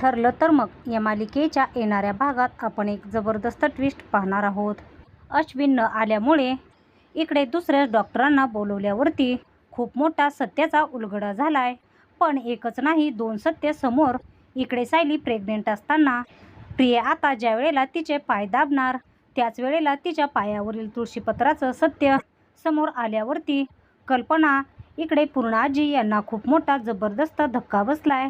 ठरलं तर मग या मालिकेच्या येणाऱ्या भागात आपण एक जबरदस्त ट्विस्ट पाहणार आहोत. अश्विन न आल्यामुळे इकडे दुसऱ्या डॉक्टरांना बोलवल्यावरती खूप मोठा सत्याचा उलगडा झालाय. पण एकच नाही दोन सत्य समोर इकडे सायली प्रेग्नेंट असताना प्रिया आता ज्या वेळेला तिचे पाय दाबणार त्याच वेळेला तिच्या पायावरील तुळशीपत्राचं सत्य समोर आल्यावरती कल्पना इकडे पूर्णाजी यांना खूप मोठा जबरदस्त धक्का बसलाय.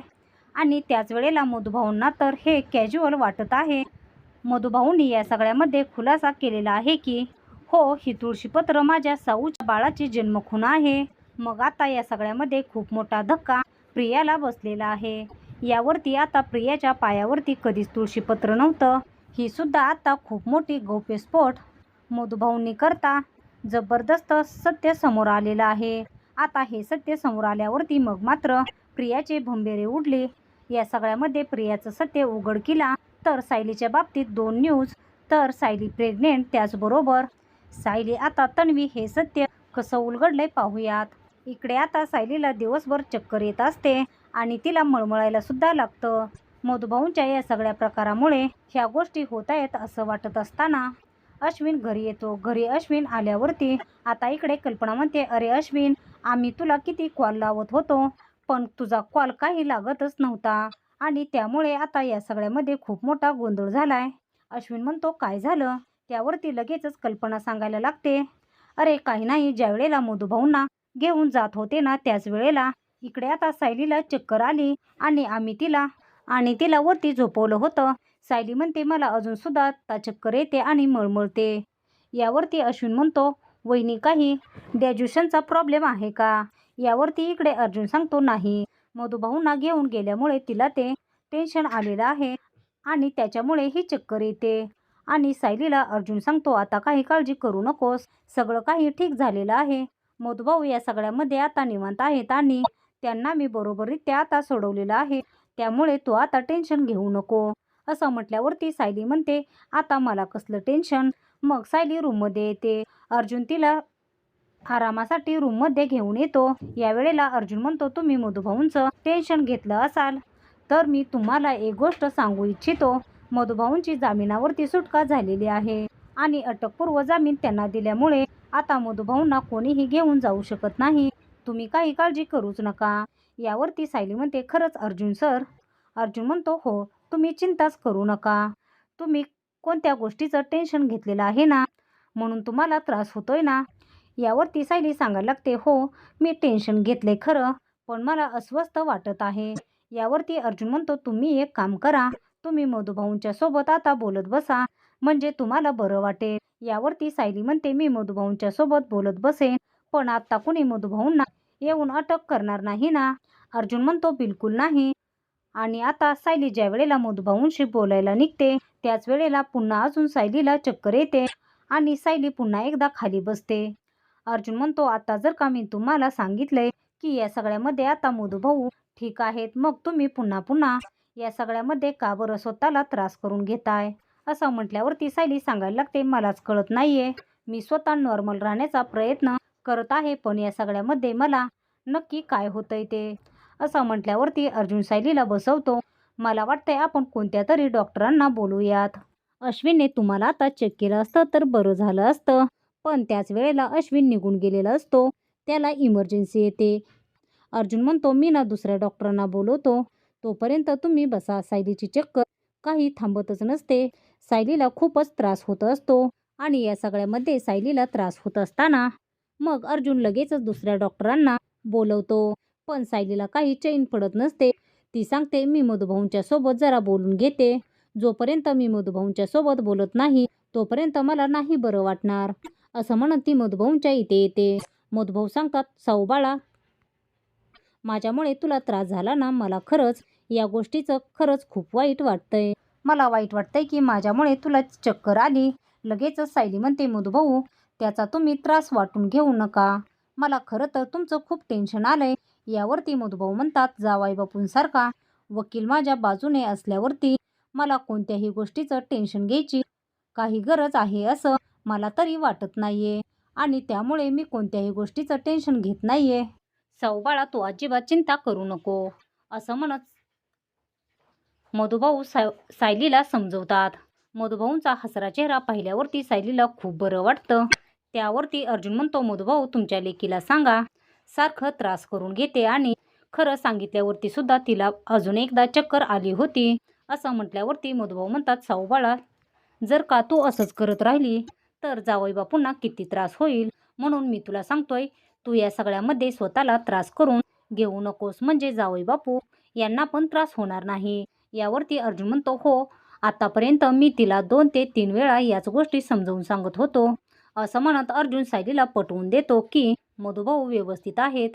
आणि त्याच वेळेला मधुभाऊंना तर हे कॅज्युअल वाटत आहे. मधुभाऊंनी या सगळ्यामध्ये खुलासा केलेला आहे की हो ही तुळशीपत्र माझ्या साऊच्या बाळाची जन्मखून आहे. मग आता या सगळ्यामध्ये खूप मोठा धक्का प्रियाला बसलेला आहे. यावरती आता प्रियाच्या पायावरती कधीच तुळशीपत्र नव्हतं. ही सुद्धा आता खूप मोठी गौप्यस्फोट मधुभाऊंनी करता जबरदस्त सत्य समोर आलेलं आहे. आता हे सत्य समोर आल्यावरती मग मात्र प्रियाचे भंबेरे उडले. या सगळ्यामध्ये प्रियाचं सत्य उघड केला तर सायलीच्या बाबतीत दोन न्यूज तर सायली प्रेग्नेंट त्याचबरोबर. सायली आता तन्वी हे सत्य कसं उलगडलंय पाहूयात. इकडे आता सायलीला दिवसभर चक्कर येत असते आणि तिला मळमळायला सुद्धा लागतं. मधुभाऊंच्या या सगळ्या प्रकारामुळे ह्या गोष्टी होत आहेत असं वाटत असताना अश्विन घरी येतो. घरी अश्विन आल्यावरती आता इकडे कल्पना म्हणते अरे अश्विन आम्ही तुला किती कॉल लावत होतो. पण तुझा कॉल काही लागतच नव्हता. आणि त्यामुळे आता या सगळ्यामध्ये खूप मोठा गोंधळ झालाय. अश्विन म्हणतो काय झालं? त्यावरती लगेचच कल्पना सांगायला लागते. अरे काही नाही. ज्या वेळेला मधुभाऊंना घेऊन जात होते ना त्याच वेळेला इकडे आता सायलीला चक्कर आली आणि आम्ही तिला आणि तिला वरती झोपवलं होतं. सायली म्हणते मला अजून सुद्धा ता चक्कर येते आणि मळमळते. यावरती अश्विन म्हणतो वहिनी काही डॅज्युशनचा प्रॉब्लेम आहे का? यावरती इकडे अर्जुन सांगतो नाही. मधुभाऊंना घेऊन गेल्यामुळे तिला ते टेन्शन आलेलं आहे आणि त्याच्यामुळे ही चक्कर येते. आणि सायलीला अर्जुन सांगतो आता काही काळजी करू नकोस. सगळं काही ठीक झालेलं आहे. मधुभाऊ या सगळ्यामध्ये आता निवांत आहेत आणि त्यांना मी बरोबरीत्या आता सोडवलेलं आहे. त्यामुळे तू आता टेन्शन घेऊ नको. असं म्हटल्यावरती सायली म्हणते आता मला कसलं टेन्शन मग सायली रूममध्ये येते. अर्जुन तिला आरामासाठी रूममध्ये घेऊन येतो. यावेळेला अर्जुन म्हणतो तुम्ही मधुभाऊंचं टेन्शन घेतलं असाल तर मी तुम्हाला एक गोष्ट सांगू इच्छितो. मधुभाऊंची जामिनावरती सुटका झालेली आहे आणि अटकपूर्व जामीन त्यांना दिल्यामुळे आता मधुभाऊंना कोणीही घेऊन जाऊ शकत नाही. तुम्ही काही काळजी करूच नका. यावरती सायली म्हणते खरंच अर्जुन सर. अर्जुन म्हणतो हो तुम्ही चिंताच करू नका. तुम्ही कोणत्या गोष्टीचं टेन्शन घेतलेलं आहे ना? म्हणून तुम्हाला त्रास होतोय ना? यावरती सायली सांगायला लागते हो मी टेन्शन घेतले खरं पण मला अस्वस्थ वाटत आहे. यावरती अर्जुन म्हणतो तुम्ही एक काम करा तुम्ही मधुभाऊंच्या सोबत आता बोलत बसा म्हणजे तुम्हाला बरं वाटेल. यावरती सायली म्हणते मी मधुभाऊंच्या सोबत बोलत बसेन पण आता कुणी मधुभाऊंना येऊन अटक करणार नाही ना? अर्जुन म्हणतो बिलकुल नाही. आणि आता सायली ज्या वेळेला मधुभाऊंशी बोलायला निघते त्याच वेळेला पुन्हा अजून सायलीला चक्कर येते आणि सायली पुन्हा एकदा खाली बसते. अर्जुन म्हणतो आता जर का मी तुम्हाला सांगितलंय की या सगळ्यामध्ये आता मधुभाऊ ठीक आहेत मग तुम्ही पुन्हा पुन्हा या सगळ्यामध्ये का बरं स्वतःला त्रास करून घेताय? असं म्हटल्यावरती सायली सांगायला लागते मलाच कळत नाहीये. मी स्वतः नॉर्मल राहण्याचा प्रयत्न करत आहे पण या सगळ्यामध्ये मला नक्की काय होतंय ते? असं म्हटल्यावरती अर्जुन सायलीला बसवतो मला वाटतंय आपण कोणत्या तरी डॉक्टरांना बोलूयात. अश्विनने तुम्हाला आता चेक केलं असतं तर बरं झालं असतं. पण त्याच वेळेला अश्विन निघून गेलेला असतो. त्याला इमर्जन्सी येते. अर्जुन म्हणतो मी ना दुसऱ्या डॉक्टरांना बोलवतो. तोपर्यंत तुम्ही बसा. सायलीची चक्कर काही थांबतच नसते. सायलीला खूपच त्रास होत असतो आणि या सगळ्यामध्ये सायलीला त्रास होत असताना मग अर्जुन लगेचच दुसऱ्या डॉक्टरांना बोलवतो. पण सायलीला काही चैन पडत नसते. ती सांगते मी मधुभाऊंच्या सोबत जरा बोलून घेते. जोपर्यंत मी मधुभाऊंच्या सोबत बोलत नाही तोपर्यंत मला नाही बरं वाटणार. असं म्हणत ती मधुभाऊंच्या इथे येते. मधुभाऊ सांगतात साऊ बाळा माझ्यामुळे तुला त्रास झाला ना? मला खरंच या गोष्टीचं खरंच खूप वाईट वाटतंय. मला वाईट वाटतंय की माझ्यामुळे तुला चक्कर आली. लगेचच सायली म्हणते मधुभाऊ त्याचा तुम्ही त्रास वाटून घेऊ नका. मला खरं तर तुमचं खूप टेन्शन आलंय. यावरती मधुभाऊ म्हणतात जावाई बापूंसारखा वकील माझ्या बाजूने असल्यावरती मला कोणत्याही गोष्टीचं टेन्शन घ्यायची काही गरज आहे असं मला तरी वाटत नाहीये. आणि त्यामुळे मी कोणत्याही गोष्टीचं टेन्शन घेत नाहीये. साऊ तू अजिबात चिंता करू नको असं म्हणत मधुभाऊ साय सायलीला समजवतात. मधुभाऊंचा हसरा चेहरा पाहिल्यावरती सायलीला खूप बरं वाटतं. त्यावरती अर्जुन म्हणतो मधुभाऊ तुमच्या लेकीला सांगा सारखं त्रास करून घेते आणि खरं सांगितल्यावरती सुद्धा तिला अजून एकदा चक्कर आली होती. असं म्हटल्यावरती मधुभाऊ म्हणतात साऊ बाळा जर का तू असंच करत राहिली तर जावई बापूंना किती त्रास होईल? म्हणून मी तुला सांगतोय तू या सगळ्यामध्ये स्वतःला त्रास करून घेऊ नकोस. म्हणजे जावई बापू यांना पण त्रास होणार नाही. यावरती अर्जुन म्हणतो हो आतापर्यंत मी तिला दोन ते तीन वेळा याच गोष्टी समजावून सांगत होतो. असं म्हणत अर्जुन सायलीला पटवून देतो की मधुभाऊ व्यवस्थित आहेत.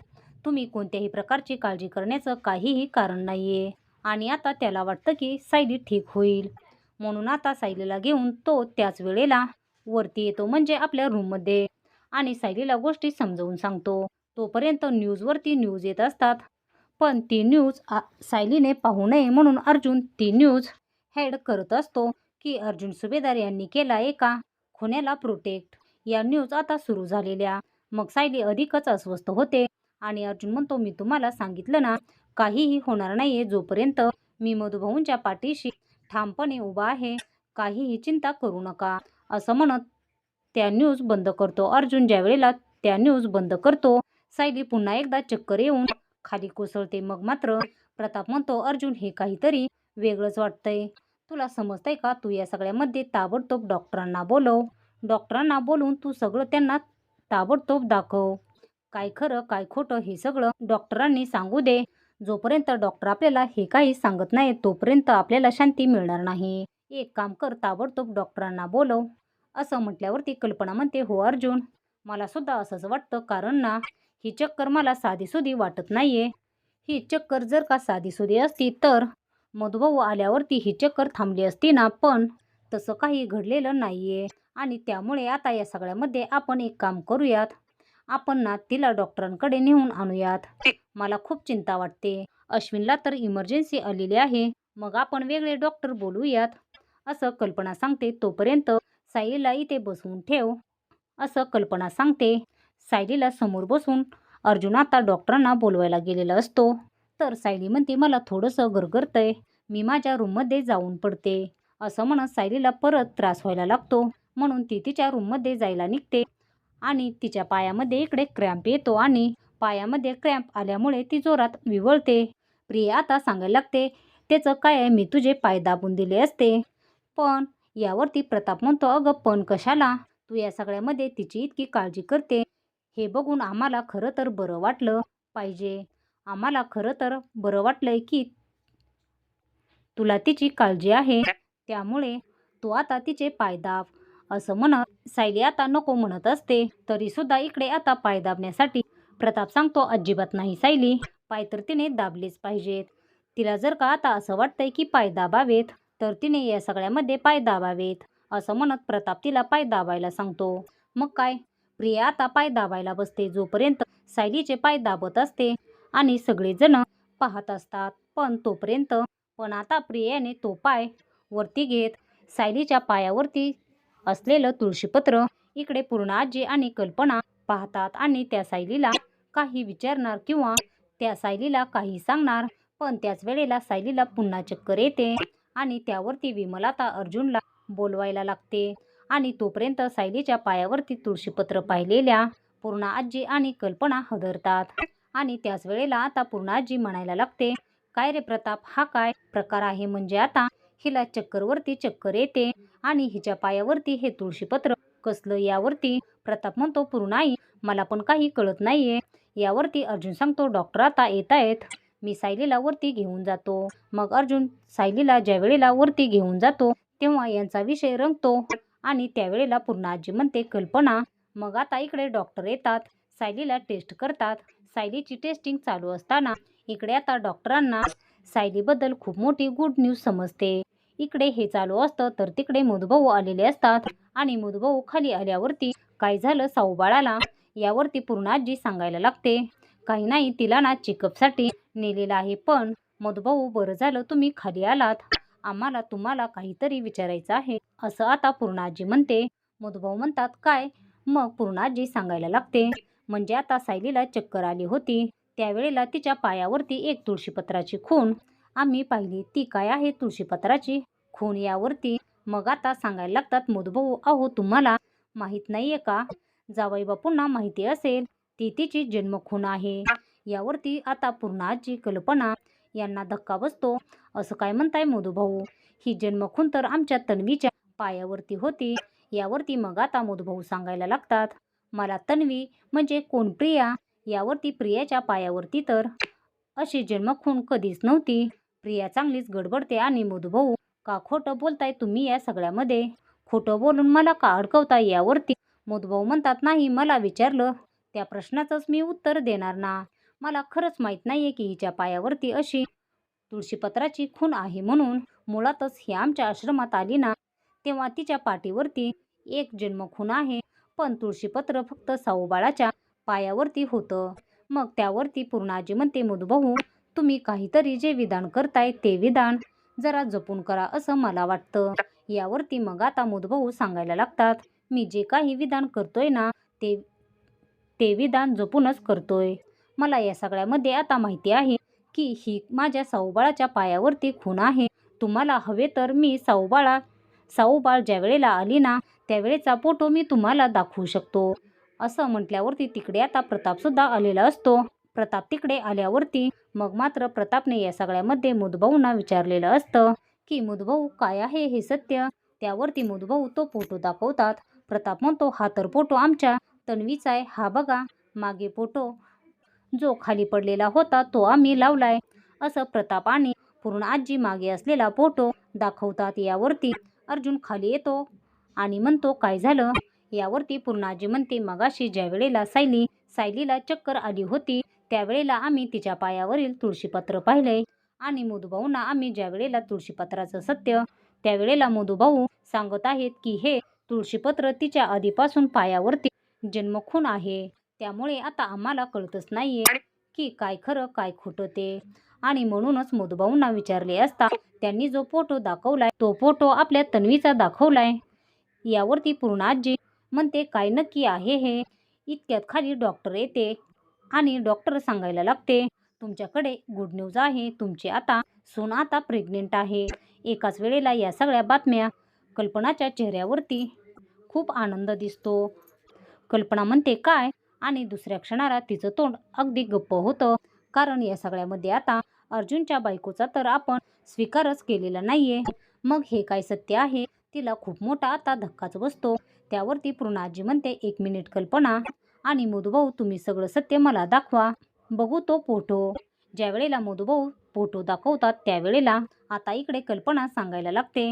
तुम्ही कोणत्याही प्रकारची काळजी करण्याचं काहीही कारण नाही आहे आणि आता त्याला वाटतं की सायली ठीक होईल. म्हणून आता सायलीला घेऊन तो त्याच वेळेला वरती येतो म्हणजे आपल्या रूममध्ये. आणि सायलीला गोष्टी समजावून सांगतो. तोपर्यंत न्यूजवरती न्यूज येत असतात. पण ती न्यूज आ सायलीने पाहू नये म्हणून अर्जुन ती न्यूज हेड करत असतो की अर्जुन सुभेदार यांनी केला एका खुन्याला प्रोटेक्ट या न्यूज आता सुरू झालेल्या. मग सायली अधिकच अस्वस्थ होते. आणि अर्जुन म्हणतो मी तुम्हाला सांगितलं ना काहीही होणार नाही आहे जोपर्यंत मी मधुभाऊंच्या पाठीशी ठामपणे उभा आहे काहीही चिंता करू नका असं म्हणत त्या न्यूज बंद करतो. अर्जुन ज्या वेळेला त्या न्यूज बंद करतो सायली पुन्हा एकदा चक्कर येऊन खाली कोसळते. मग मात्र प्रताप म्हणतो अर्जुन हे काहीतरी वेगळंच वाटतंय. तुला समजतंय का? तू या सगळ्यामध्ये ताबडतोब डॉक्टरांना बोलव. डॉक्टरांना बोलून तू सगळं त्यांना ताबडतोब दाखव. काय खरं काय खोटं हे सगळं डॉक्टरांनी सांगू दे. जोपर्यंत डॉक्टर आपल्याला हे काही सांगत नाही तोपर्यंत आपल्याला शांती मिळणार नाही. एक काम कर ताबडतोब डॉक्टरांना बोलव. असं म्हटल्यावरती कल्पना म्हणते हो अर्जुन. मला सुद्धा असंच वाटतं कारण ना ही चक्कर मला साधीसुधी वाटत नाहीये. ही चक्कर जर का साधीसुधी असती तर मधुभाऊ आल्यावरती ही चक्कर थांबली असती ना पण तसं काही घडलेलं नाहीये. आणि त्यामुळे आता या सगळ्यामध्ये आपण एक काम करूयात. आपण ना तिला डॉक्टरांकडे नेऊन आणूयात. मला खूप चिंता वाटते. अश्विनला तर इमर्जन्सी आलेली आहे. मग आपण वेगळे डॉक्टर बोलूयात. असं कल्पना सांगते तोपर्यंत सायलीला इथे बसवून ठेव. असं कल्पना सांगते सायलीला समोर बसून. अर्जुन आता डॉक्टरांना बोलवायला गेलेला असतो. तर सायली म्हणते मला थोडंसं गरगरतंय मी माझ्या रूममध्ये जाऊन पडते. असं म्हणत सायलीला परत त्रास व्हायला लागतो. म्हणून ती तिच्या रूममध्ये जायला निघते. आणि तिच्या पायामध्ये इकडे क्रॅम्प येतो आणि पायामध्ये क्रॅम्प आल्यामुळे ती जोरात विवळते. प्रिया आता सांगायला लागते त्याचं काय आहे? मी तुझे पाय दाबून दिले असते. पण यावरती प्रताप म्हणतो अगं पण कशाला? तू या सगळ्यामध्ये तिची इतकी काळजी करते. हे बघून आम्हाला खरं तर बरं वाटलं पाहिजे. आम्हाला खरं तर बरं वाटलंय की तुला तिची काळजी आहे. त्यामुळे तू आता तिचे पाय दाब. असं म्हणत सायली आता नको म्हणत असते. तरी सुद्धा इकडे आता पाय दाबण्यासाठी प्रताप सांगतो अजिबात नाही सायली पाय तर तिने दाबलेच पाहिजेत. तिला जर का आता असं वाटतंय की पाय दाबावेत तर तिने या सगळ्यामध्ये पाय दाबावेत असं म्हणत प्रताप तिला पाय दाबायला सांगतो. मग काय? प्रिया आता पाय दाबायला बसते जोपर्यंत सायलीचे पाय दाबत असते आणि सगळेजण पाहत असतात. पण तोपर्यंत पण आता प्रियाने तो पाय वरती घेत सायलीच्या पायावरती असलेलं तुळशीपत्र. इकडे पूर्ण आजी आणि कल्पना पाहतात आणि त्या सायलीला काही विचारणार किंवा त्या सायलीला काही सांगणार. पण त्याच वेळेला सायलीला पुन्हा चक्कर येते आणि त्यावरती विमलाता अर्जुनला बोलवायला लागते. आणि तोपर्यंत सायलीच्या पायावरती तुळशीपत्र पाहिलेल्या पूर्ण आजी आणि कल्पना हदरतात. आणि त्याच वेळेला आता पूर्णाजी म्हणायला लागते काय रे प्रताप? हा काय प्रकार आहे म्हणजे आता हिला चक्करवरती चक्कर येते आणि हिच्या पायावरती हे तुळशीपत्र. कसलं यावरती? प्रताप म्हणतो पूर्ण आई मला पण काही कळत नाहीये. यावरती अर्जुन सांगतो डॉक्टर आता येत आहेत. मी सायलीला वरती घेऊन जातो. मग अर्जुन सायलीला ज्या वेळेला वरती घेऊन जातो तेव्हा यांचा विषय रंगतो आणि त्यावेळेला पूर्ण आजी म्हणते कल्पना मग आता इकडे डॉक्टर येतात. सायलीला टेस्ट करतात. सायलीची टेस्टिंग चालू असताना इकडे आता डॉक्टरांना सायलीबद्दल खूप मोठी गुड न्यूज समजते. इकडे हे चालू असतं तर तिकडे मधुभाऊ आलेले असतात. आणि मधुभाऊ खाली आल्यावरती काय झालं साऊबाळाला? यावरती पूर्ण आजी सांगायला लागते. काही नाही तिला ना चेकअपसाठी नेलेलं आहे पण मधुभाऊ बरं झालं तुम्ही खाली आलात. आम्हाला तुम्हाला काहीतरी विचारायचं आहे असं आता पूर्णाजी म्हणते. मधुभाऊ म्हणतात काय? मग पूर्णाजी सांगायला लागते. म्हणजे आता सायलीला चक्कर आली होती. त्यावेळेला तिच्या पायावरती एक तुळशीपत्राची खूण. आम्ही पाहिली ती काय आहे तुळशीपत्राची? खून यावरती मग आता सांगायला लागतात मधुभाऊ अहो तुम्हाला माहीत नाहीये का? जावई बापूंना माहिती असेल ती तिची जन्मखून आहे. यावरती आता पूर्ण कल्पना यांना धक्का बसतो. असं काय म्हणताय मधुभाऊ ही जन्मखून तर आमच्या तन्वीच्या पायावरती होती. यावरती मग आता मधुभाऊ सांगायला लागतात मला तन्वी म्हणजे कोण प्रिया? यावरती प्रियाच्या पायावरती तर अशी जन्मखून कधीच नव्हती. प्रिया चांगलीच गडबडते आणि मधुभाऊ का खोटं बोलताय तुम्ही या सगळ्यामध्ये? खोटं बोलून मला का अडकवताय यावरती? मोदभाऊ म्हणतात नाही मला विचारलं. त्या प्रश्नाचंच मी उत्तर देणार ना. मला खरंच माहीत नाही आहे की हिच्या पायावरती अशी तुळशीपत्राची खून आहे म्हणून मुळातच ही आमच्या आश्रमात आली ना. तेव्हा तिच्या पाठीवरती एक जन्मखून आहे. पण तुळशीपत्र फक्त साऊबाळाच्या पायावरती होतं. मग त्यावरती पूर्णाजी म्हणते मुदभाऊ तुम्ही काहीतरी जे विधान करताय ते विधान जरा जपून करा असं मला वाटतं. यावरती मग आता मुदभाऊ सांगायला लागतात मी जे काही विधान करतोय ना ते ते विधान जपूनच करतोय. मला या सगळ्यामध्ये आता माहिती आहे की ही माझ्या साऊबाळाच्या पायावरती खून आहे. तुम्हाला हवे तर मी साऊबाळा साऊबाळ ज्या वेळेला आली ना त्यावेळेचा फोटो मी तुम्हाला दाखवू शकतो. असं म्हटल्यावरती तिकडे आता प्रतापसुद्धा आलेला असतो. प्रताप तिकडे आल्यावरती मग मात्र प्रतापने या सगळ्यामध्ये मुदभाऊंना विचारलेलं असतं की मुदभाऊ काय आहे हे सत्य? त्यावरती मुदभाऊ तो फोटो दाखवतात. प्रताप म्हणतो हा तर फोटो आमच्या तन्वीचा आहे. हा बघा मागे फोटो. जो खाली पडलेला होता तो आम्ही लावलाय. असं प्रताप आणि पूर्ण आजी मागे असलेला फोटो दाखवतात. यावरती अर्जुन खाली येतो आणि म्हणतो काय झालं? यावरती पूर्णाजी म्हणते मगाशी ज्या वेळेला सायली सायलीला चक्कर आली होती त्यावेळेला आम्ही तिच्या पायावरील तुळशीपत्र पाहिले आणि मधुभाऊंना आम्ही ज्या वेळेला तुळशीपत्राचं सत्य त्यावेळेला मधुभाऊ सांगत आहेत की हे तुळशीपत्र तिच्या आधीपासून पायावरती जन्मखून आहे. त्यामुळे आता आम्हाला कळतच नाहीये की काय खरं काय खोटं ते. आणि म्हणूनच मधुभाऊंना विचारले असता त्यांनी जो फोटो दाखवलाय तो फोटो आपल्या तन्वीचा दाखवलाय. यावरती पूर्ण आजी म्हणते काय नक्की आहे हे? इतक्यात खाली डॉक्टर येते. आणि डॉक्टर सांगायला लागते तुमच्याकडे गुड न्यूज आहे तुमची आता सून आता प्रेग्नेंट आहे. एकाच वेळेला या सगळ्या बातम्या कल्पनाच्या चेहऱ्यावरती खूप आनंद दिसतो. कल्पना म्हणते काय आणि दुसऱ्या क्षणाला तिचं तोंड अगदी गप्प होतं. कारण या सगळ्यामध्ये आता अर्जुनच्या बायकोचा तर आपण स्वीकारच केलेला नाहीये. मग हे काय सत्य आहे? तिला खूप मोठा आता धक्काच बसतो. त्यावरती पूर्णाजी म्हणते एक मिनिट कल्पना. आणि मधुभाऊ तुम्ही सगळं सत्य मला दाखवा. बघू तो फोटो. ज्या वेळेला मधुभाऊ फोटो दाखवतात त्यावेळेला आता इकडे कल्पना सांगायला लागते.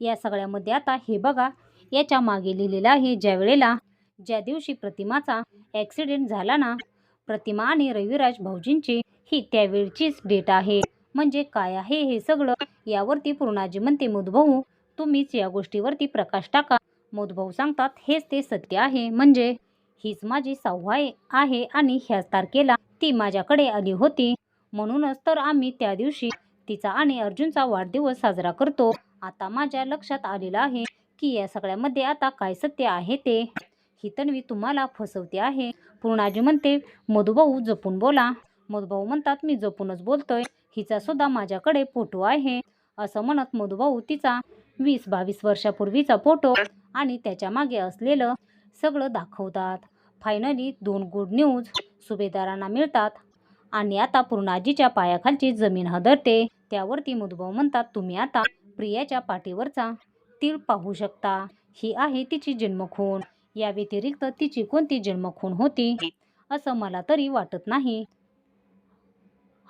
या सगळ्यामध्ये आता हे बघा. याच्या मागे लिहिलेलं आहे ज्या वेळेला ज्या दिवशी प्रतिमाचा ॲक्सिडेंट झाला ना प्रतिमा आणि रविराज भाऊजींची ही त्यावेळचीच डेट आहे. म्हणजे काय आहे हे सगळं यावरती पूर्णाजी म्हणते मधुभाऊ तुम्हीच या गोष्टीवरती प्रकाश टाका. मधुभाऊ सांगतात हेच ते सत्य आहे. म्हणजे हीच माझी सव्वाय आहे आणि ह्याच तारखेला ती माझ्याकडे आली होती. म्हणूनच तर आम्ही त्या दिवशी तिचा आणि अर्जुनचा वाढदिवस साजरा करतो. आता माझ्या लक्षात आलेलं आहे की या सगळ्यामध्ये आता काय सत्य आहे ते. ही तन्वी तुम्हाला फसवते आहे. पूर्णाजी म्हणते मधुभाऊ जपून बोला. मधुभाऊ म्हणतात मी जपूनच बोलतोय. हिचा सुद्धा माझ्याकडे फोटो आहे. असं म्हणत मधुभाऊ तिचा वीस बावीस वर्षापूर्वीचा फोटो आणि त्याच्यामागे असलेलं सगळं दाखवतात. फायनली दोन गुड न्यूज सुभेदारांना मिळतात. आणि आता पूर्णाजीच्या पायाखालची जमीन हदरते. त्यावरती मुदभाव म्हणतात तुम्ही आता प्रियाच्या पाठीवरचा तीळ पाहू शकता. ही आहे तिची जन्मखून या व्यतिरिक्त तिची कोणती जन्मखून होती? असं मला तरी वाटत नाही.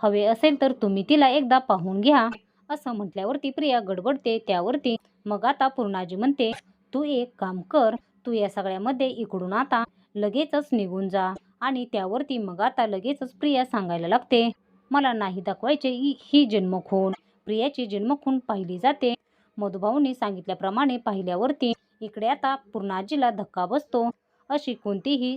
हवे असेल तर तुम्ही तिला एकदा पाहून घ्या. असं म्हटल्यावरती प्रिया गडबडते. त्यावरती मग आता पूर्णाजी म्हणते तू एक काम कर. तू या सगळ्यामध्ये इकडून आता लगेचच निघून जा. आणि त्यावरती मग आता लगेचच प्रिया सांगायला लागते मला नाही दाखवायचे ही जन्मखून प्रियाची जन्मखून पाहिली जाते. मधुभाऊने सांगितल्याप्रमाणे पाहिल्यावरती इकडे आता पूर्णाजीला धक्का बसतो. अशी कोणतीही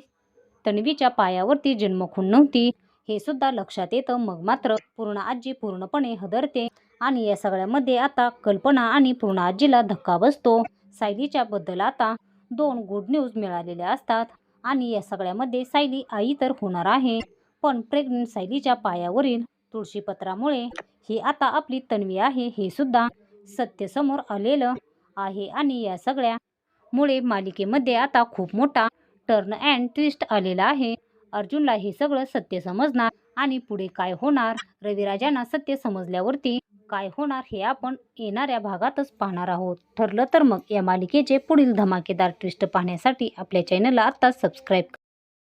तन्वीच्या पायावरती जन्मखून नव्हती. हे सुद्धा लक्षात येतं. मग मात्र पूर्ण आजी पूर्णपणे हदरते आणि या सगळ्यामध्ये आता कल्पना आणि पूर्ण आजीला धक्का बसतो. सायलीच्या बद्दल आता दोन गुड न्यूज मिळालेल्या असतात. आणि या सगळ्यामध्ये सायली आई तर होणार आहे. पण प्रेग्नंट सायलीच्या पायावरील तुळशीपत्रामुळे ही आता आपली तन्वी आहे हे सुद्धा सत्य समोर आलेलं आहे. आणि या सगळ्यामुळे मालिकेमध्ये आता खूप मोठा टर्न अँड ट्विस्ट आलेला आहे. अर्जुनला हे सगळं सत्य समजणार आणि पुढे काय होणार? रविराजांना सत्य समजल्यावरती काय होणार हे आपण येणाऱ्या भागातच पाहणार आहोत. ठरलं तर मग या मालिकेचे पुढील धमाकेदार ट्विस्ट पाहण्यासाठी आपल्या चॅनलला आत्ताच सबस्क्राईब